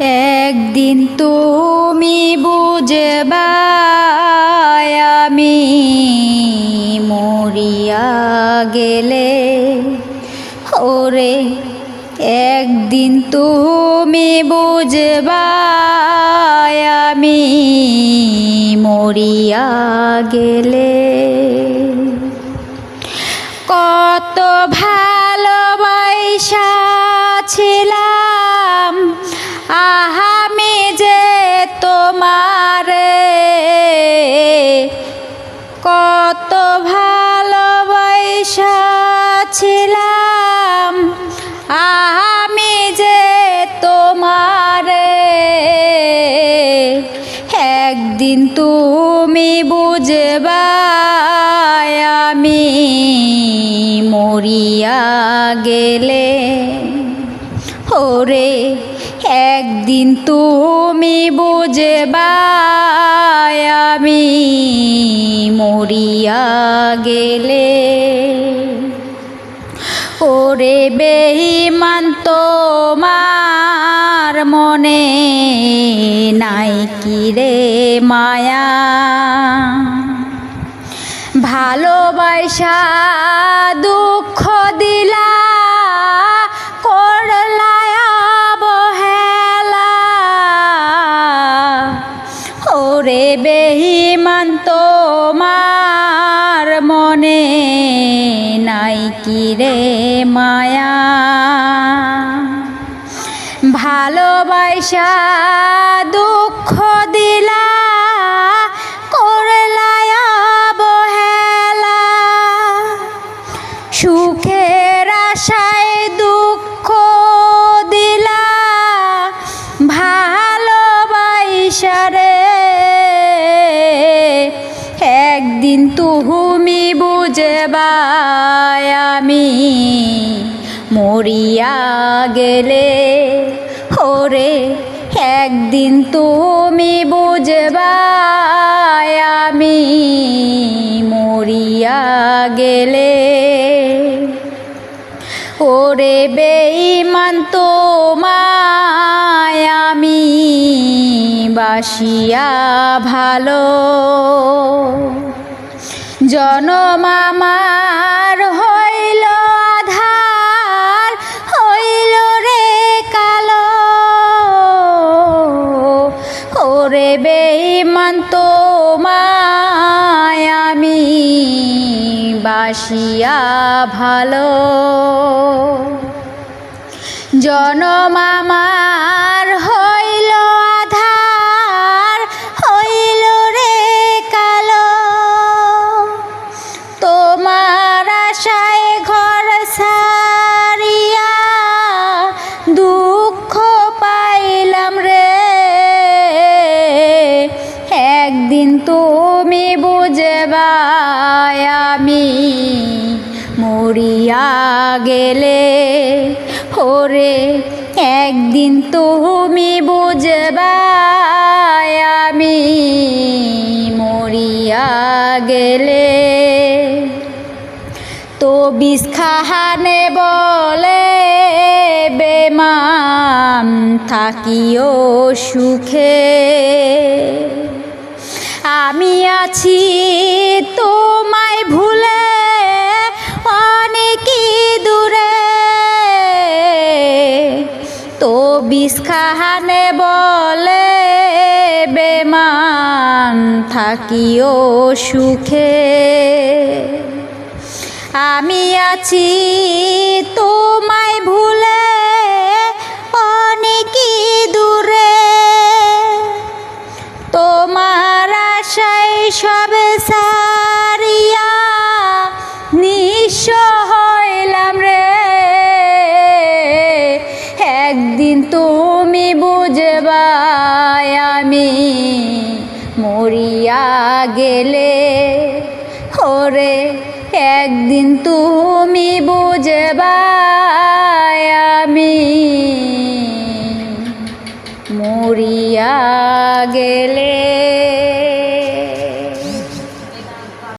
একদিন তুমি বুঝবা, আমি মরিয়া গেলে। ওরে, একদিন তুমি বুঝবা, আমি মরিয়া গেলে। কত ভালোবাসা কত ভালোবাসা ছিলাম। আমি যে তোমারে। একদিন তুমি বুঝবা, আমি মরিয়া গেলে। ওরে, একদিন তুমি বুঝবা আমি মরিয়া গেলে। ওরে বেইমান তোমার মনে নাই কি রে মায়া? ভালোবাসা দুঃখ দিলা ওরে বেহিমান তোমার মনে নাই কি রে মায়া? ভালোবাসা দুঃখ তুমি বুঝবা আমি। মরিয়া গেলে ওরে একদিন তুমি বুঝবা আমি। মরিয়া গেলে ওরে বেইমান তোমায় আমি। বাসিয়া ভালো জনম আমার হইল আধার হইল রে কালো। ওরে বেইমান তোমায় আমি বাসিয়া ভালো। জনম বুঝবা আমি। মরিয়া গেলে ওরে একদিন তুমি বুঝবা আমি। মরিয়া গেলে তো বিষ খাহানে বলে বেমান থাকিও সুখে। আমি আছি তোমায় ভুলে অনেকই দূরে। তো বিষ খাহানে বলে, বেমান থাকিও সুখে। আমি আছি তোমায় ভুলে অনেকই মরিয়া গেলে ওরে একদিন তুমি বুঝবা আমি। মরিয়া গেলে